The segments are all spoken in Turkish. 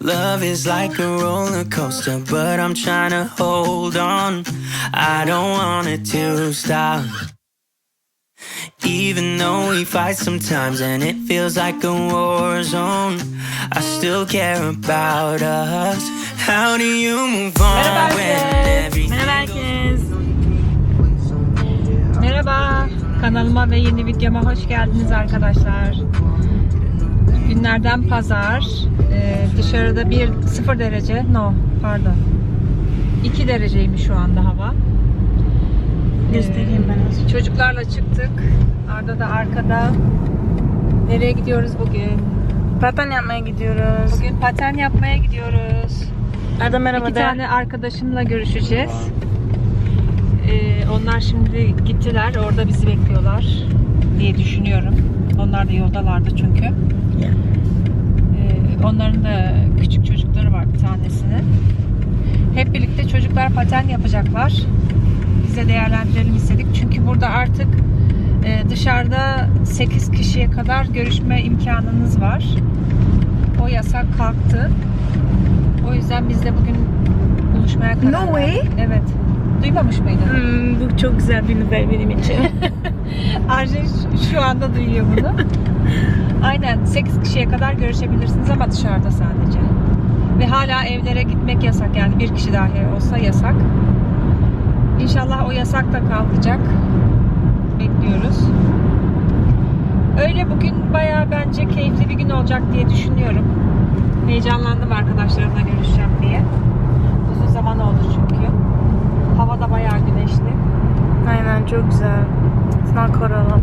Love is like a roller coaster, but I'm trying to hold on. I don't want it to stop. Even though we fight sometimes and it feels like a war zone, I still care about us. How do you move on Merhaba when everything Merhaba herkes. Merhaba. Kanalıma ve yeni videoma hoş geldiniz arkadaşlar. Günlerden pazar. Ee, dışarıda bir 0 derece. No, pardon. 2 dereceymiş şu anda hava. Göstereyim ben. Çocuklarla çıktık. Arda da arkada. Nereye gidiyoruz bugün? Paten yapmaya gidiyoruz. Bugün paten yapmaya gidiyoruz. Arda merhaba İki de. tane arkadaşımla görüşeceğiz. Ee, onlar şimdi gittiler. Orada bizi bekliyorlar diye düşünüyorum. Onlar da yoldalardı çünkü. Ee, onların da küçük çocukları var bir tanesinin. Hep birlikte çocuklar paten yapacaklar. Biz de değerlendirelim istedik. Çünkü burada artık e, dışarıda 8 kişiye kadar görüşme imkanınız var. O yasak kalktı. O yüzden biz de bugün buluşmaya karar No way. Evet. Duymamış mıydın? Hmm, bu çok güzel bir haber benim için. Arjen şu- anda duyuyor bunu. Aynen 8 kişiye kadar görüşebilirsiniz ama dışarıda sadece. Ve hala evlere gitmek yasak yani bir kişi dahi olsa yasak. İnşallah o yasak da kalkacak. Bekliyoruz. Öyle bugün bayağı bence keyifli bir gün olacak diye düşünüyorum. Heyecanlandım arkadaşlarımla görüşeceğim diye. Uzun zaman oldu çünkü. Hava da bayağı güneşli. Aynen çok güzel. Sınav koralım.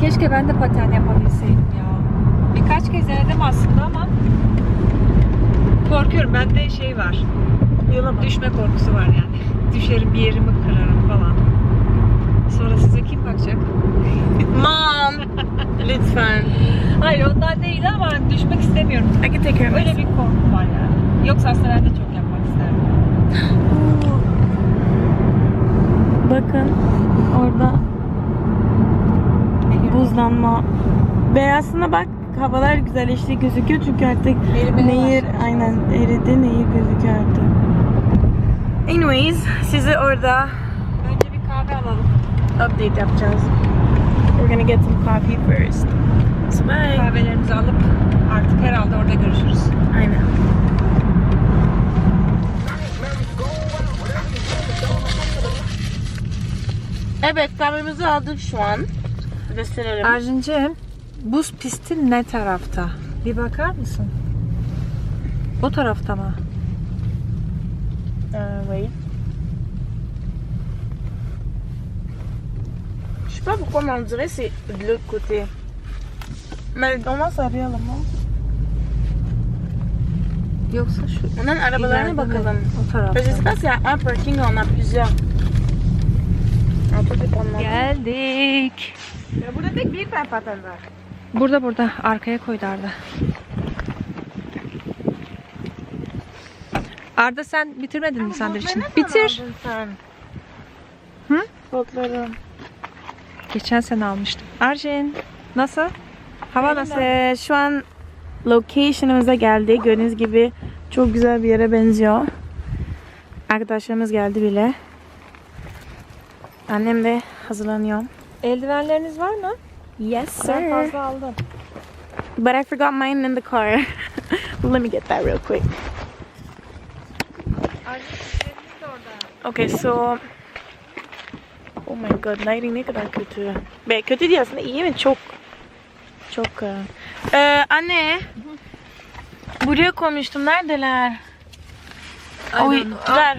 Keşke ben de paten yapabilseydim ya. Birkaç kez denedim aslında ama korkuyorum. Bende şey var. Yola bak. Düşme korkusu var yani. Düşerim bir yerimi kırarım falan. Sonra size kim bakacak? Mom. Lütfen. Hayır ondan değil ama düşmek istemiyorum. I can take care of Öyle bir korkum var yani. Yoksa aslında ben de çok yapmak isterdim. Bakın orada buzlanma. Aslında bak havalar güzelleşti gözüküyor çünkü artık Erimeye nehir başladı. aynen eridi nehir gözüküyor artık. Anyways sizi orada Önce bir kahve alalım. update yapacağız. We're gonna get some coffee first. So bye. Kahvelerimizi alıp artık herhalde orada görüşürüz. Aynen. Evet kahvemizi aldık şu an. Gösterelim. Arjin'cim buz pisti ne tarafta? Bir bakar mısın? O tarafta mı? Euh, oui. Je sais pas pourquoi, mais on dirait c'est de l'autre côté. Mais comment ça arayalım ha? Yoksa şu Onların arabalarına ileride mi? bakalım. O tarafta. Je sais pas s'il y a un parking, on a plusieurs. Geldik. Ya burada tek bir tane paten var. Burada burada arkaya koydu Arda. Arda sen bitirmedin mi sandviçini? Bitir. Sen. Hı? Botları. Geçen sene almıştım. Arjen nasıl? Hava nasıl? Ee, şu an location'ımıza geldik. Gördüğünüz gibi çok güzel bir yere benziyor. Arkadaşlarımız geldi bile. Annem de hazırlanıyor. Eldivenleriniz var mı? Yes Ben sir. fazla aldım. But I forgot mine in the car. Let me get that real quick. Okay so Oh my god lighting ne kadar kötü. Be kötü değil aslında iyi mi? Çok çok Ee, anne Buraya koymuştum. Neredeler? Oy, ver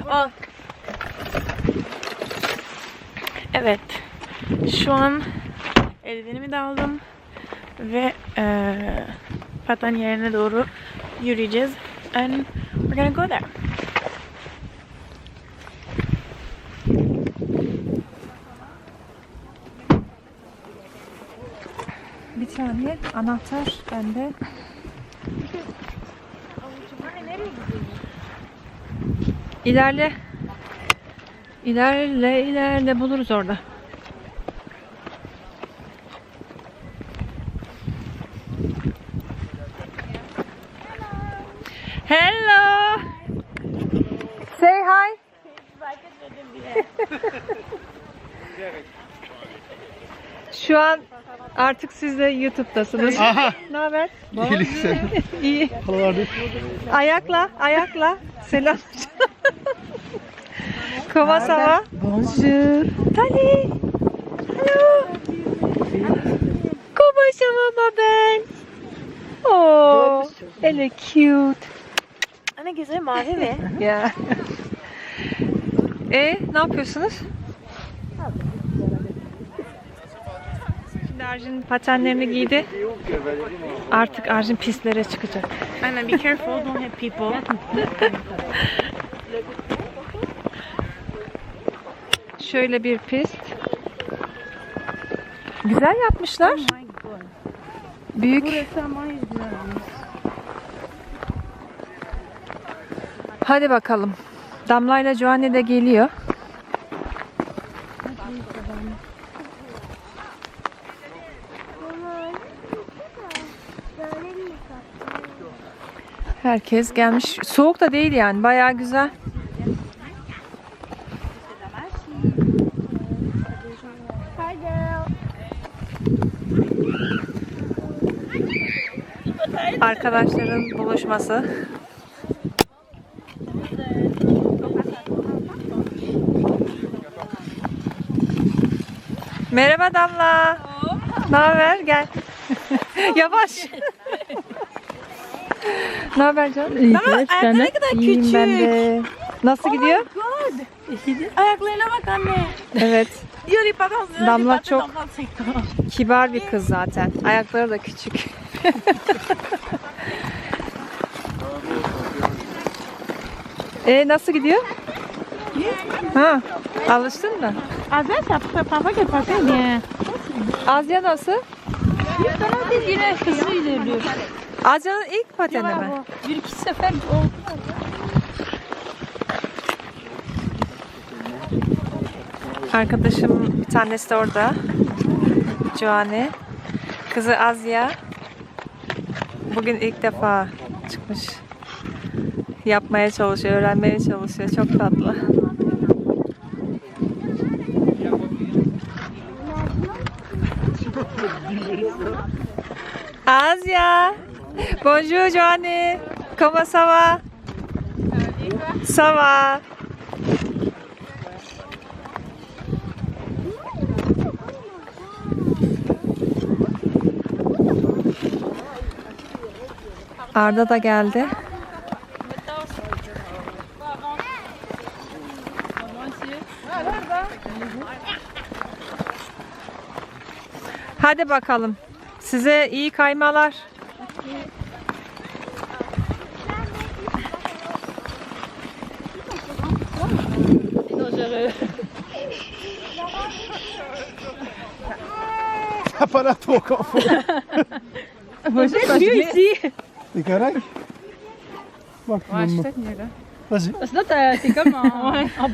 Evet. Şu an eldivenimi de aldım. Ve eee paten yerine doğru yürüyeceğiz. And we're gonna go there. Bir tane anahtar bende. İlerle. İlerle ilerle buluruz orada. Hello. Say hi. Şu an artık siz de YouTube'dasınız. Aha. Ne haber? İyilik sen. İyi. Ayakla, ayakla. Selam. Comment ça va? Bonjour. Tali. Hello. Comment ça va ma belle? Oh, elle est cute. Anne gözleri mavi mi? Ya. E ne yapıyorsunuz? Şimdi Arjun patenlerini giydi. Artık Arjun pistlere çıkacak. Anne be careful don't hit people. Şöyle bir pist. Güzel yapmışlar. Büyük. Hadi bakalım. Damla ile Joanne de geliyor. Herkes gelmiş. Soğuk da değil yani. Bayağı güzel. Arkadaşların buluşması. Merhaba Damla. Ne haber? Gel. Yavaş. ne haber canım? Damla ayakları ne kadar İyiyim küçük. ben de. Nasıl gidiyor? God. Ayaklarına bak anne. Evet. Damla çok-. Kibar bir kız zaten. Ayakları da küçük. E nasıl gidiyor? Ha, alıştın mı? Ben ça parfois qu'elle passait bien. Azya nasıl? Sana yine hızlı ilerliyor. Azya'nın ilk pateni mi? Bir iki sefer oldu. Arkadaşım bir tanesi de orada. Joanne. Kızı Azya. Bugün ilk defa çıkmış. Yapmaya çalışıyor, öğrenmeye çalışıyor. Çok tatlı. Azya. Bonjour Joanne. Comment ça va? Ça va. Arda da geldi. Hadi bakalım. Size iyi kaymalar. Faut. C'est mieux ici. T'es correct? Bak maman. Vas-y. Sinon t'as- t'es comme en... en-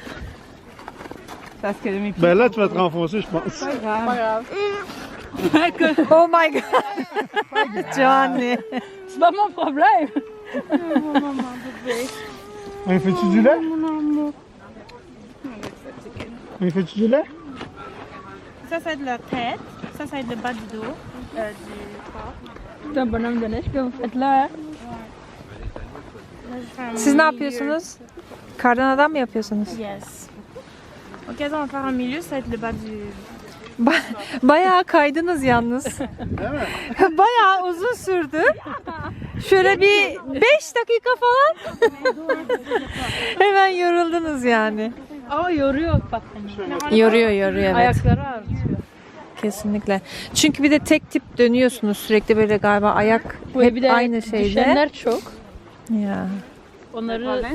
Parce que mes pieds. Ben là, tu vas te renfoncer, je pense. Oh my god. Johnny. C'est pas mon problème. On fait-tu du lait? On fait-tu du lait? Ça, ça va être la tête. Ça, ça va être le bas du dos. Euh, du C'est que vous faites là. Siz ne yapıyorsunuz? Kardan adam mı yapıyorsunuz? Yes. Ok, on va faire un milieu, ça va être le bas du... Ba- bayağı kaydınız yalnız. bayağı uzun sürdü. Şöyle bir 5 dakika falan. Hemen yoruldunuz yani. Ama yoruyor pateni. Yoruyor yoruyor evet. Ayakları ağrıtıyor. Kesinlikle. Çünkü bir de tek tip dönüyorsunuz sürekli böyle galiba ayak Bu hep bir de aynı şeyde. düşenler çok. Ya. Onları...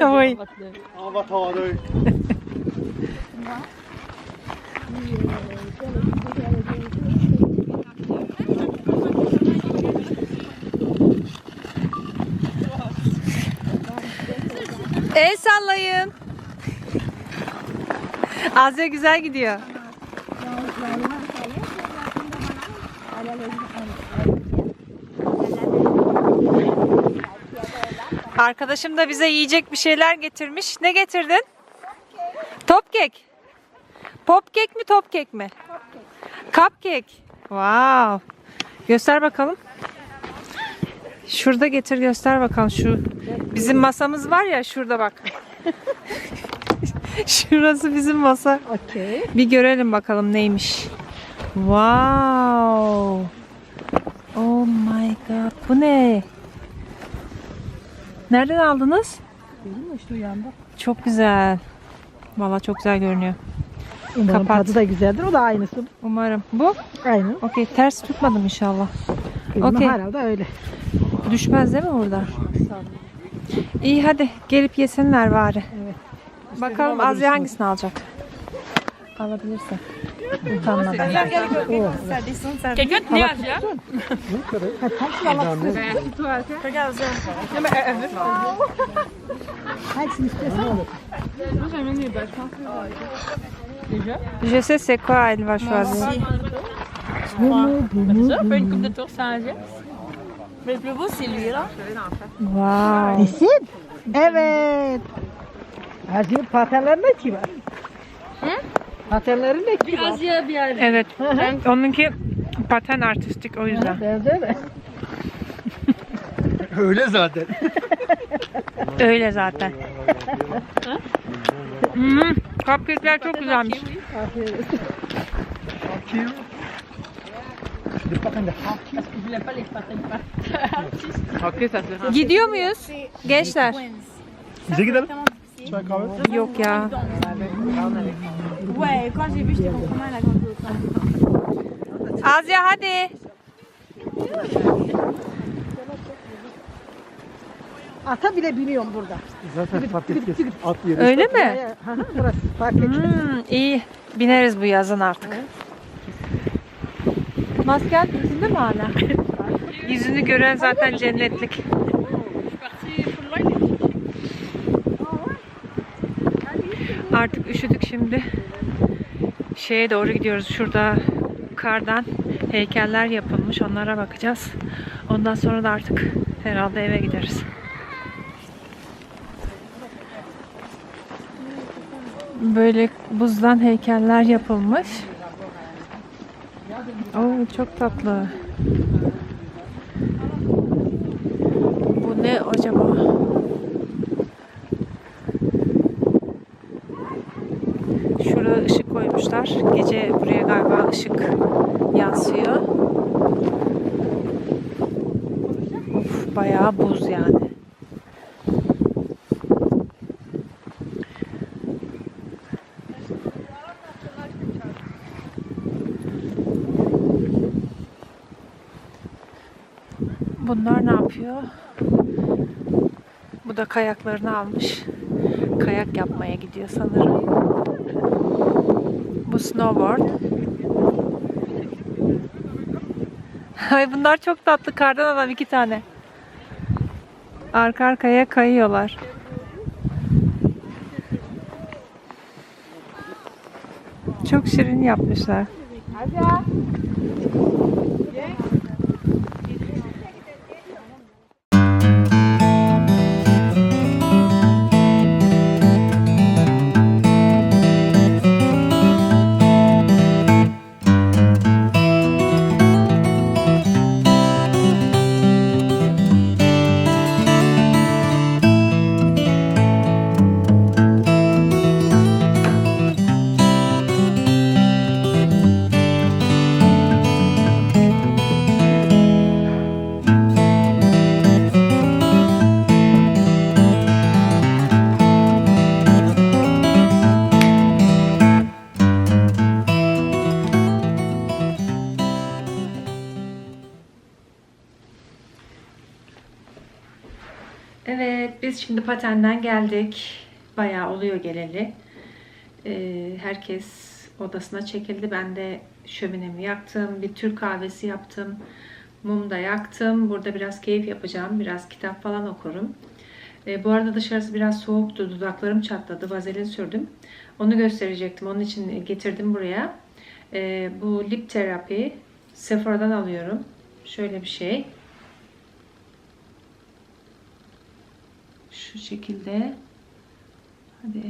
Oui. On va t'en El sallayın. Azya güzel gidiyor. Arkadaşım da bize yiyecek bir şeyler getirmiş. Ne getirdin? Top kek. Pop kek mi top mi? Cupcake. Wow. Göster bakalım. Şurada getir göster bakalım şu bizim masamız var ya şurada bak. Şurası bizim masa. Okey. Bir görelim bakalım neymiş. Wow. Oh my god. Bu ne? Nereden aldınız? Mi işte yanda? Çok güzel. Valla çok güzel görünüyor. Umarım Kapat. tadı da güzeldir. O da aynısı. Umarım. Bu? Aynı. Okey. Ters tutmadım inşallah. Okey. herhalde öyle. Düşmez değil mi burada? İyi hadi gelip yesinler bari. Evet. Bakalım Azra hangisini alacak? Alabilirse. Utanmadan. Quelqu'un tenait Asia Hangisini istiyorsan olur. Je sais c'est quoi elle va choisir. Ça, pas une coupe de tour sans Asia Mais le plus beau, c'est lui, là. Wow. Nesin? Evet. Her şeyin patenlerinde ki var. Hı? Patenlerinde ki var. Asia, bir yer. Evet. Onunki paten artistik o yüzden. Benzer de. Öyle zaten. Öyle zaten. Hmm, cupcake'ler çok güzelmiş. Gidiyor muyuz? Gençler. Bize gidelim. Çay kahve. Yok ya. Ouais, quand j'ai vu, j'étais Azya hadi. Ata bile biniyorum burada. Zaten fark etmez. At yeri. Öyle mi? Hı hı, Burası fark etmez. Hmm, iyi. Bineriz bu yazın artık. Masken yüzünde mi hala? Yüzünü gören zaten cennetlik. Artık üşüdük şimdi. Şeye doğru gidiyoruz. Şurada kardan heykeller yapılmış. Onlara bakacağız. Ondan sonra da artık herhalde eve gideriz. Böyle buzdan heykeller yapılmış. Oo çok tatlı. Bu ne acaba? Şurada ışık koymuşlar. Gece buraya galiba ışık yansıyor. Of bayağı buz yani. Bunlar ne yapıyor? Bu da kayaklarını almış. Kayak yapmaya gidiyor sanırım. Bu snowboard. Ay bunlar çok tatlı. Kardan adam iki tane. Arka arkaya kayıyorlar. Çok şirin yapmışlar. Evet, şimdi patenden geldik. Bayağı oluyor geleli. Ee, herkes odasına çekildi. Ben de şöminemi yaktım. Bir Türk kahvesi yaptım. Mum da yaktım. Burada biraz keyif yapacağım. Biraz kitap falan okurum. Ee, bu arada dışarısı biraz soğuktu. Dudaklarım çatladı. Vazelin sürdüm. Onu gösterecektim. Onun için getirdim buraya. Ee, bu lip terapi Sephora'dan alıyorum. Şöyle bir şey. Şu şekilde. Hadi.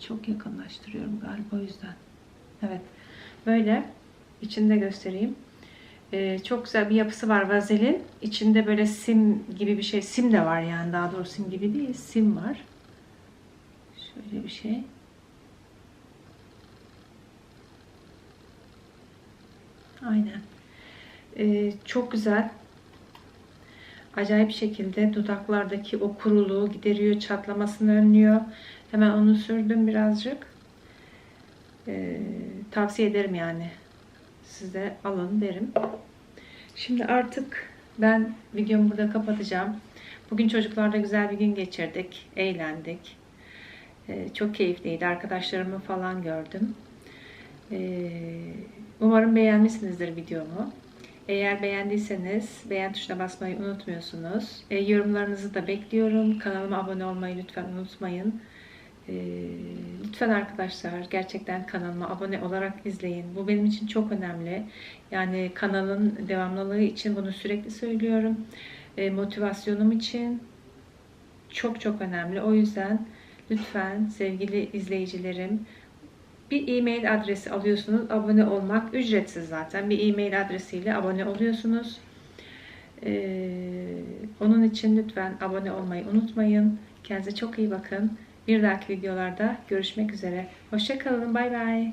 Çok yakınlaştırıyorum galiba o yüzden. Evet. Böyle. İçinde göstereyim. Ee, çok güzel bir yapısı var vazelin. İçinde böyle sim gibi bir şey. Sim de var yani. Daha doğrusu sim gibi değil. Sim var. Şöyle bir şey. Aynen. Ee, çok güzel. Acayip şekilde dudaklardaki o kuruluğu gideriyor, çatlamasını önlüyor. Hemen onu sürdüm birazcık. Ee, tavsiye ederim yani. Siz alın derim. Şimdi artık ben videomu burada kapatacağım. Bugün çocuklarla güzel bir gün geçirdik. Eğlendik. Ee, çok keyifliydi. Arkadaşlarımı falan gördüm. Ee, umarım beğenmişsinizdir videomu. Eğer beğendiyseniz beğen tuşuna basmayı unutmuyorsunuz. E, yorumlarınızı da bekliyorum. Kanalıma abone olmayı lütfen unutmayın. E, lütfen arkadaşlar gerçekten kanalıma abone olarak izleyin. Bu benim için çok önemli. Yani kanalın devamlılığı için bunu sürekli söylüyorum. E, motivasyonum için çok çok önemli. O yüzden lütfen sevgili izleyicilerim bir e-mail adresi alıyorsunuz. Abone olmak ücretsiz zaten. Bir e-mail adresiyle abone oluyorsunuz. Ee, onun için lütfen abone olmayı unutmayın. Kendinize çok iyi bakın. Bir dahaki videolarda görüşmek üzere. Hoşçakalın. Bay bay.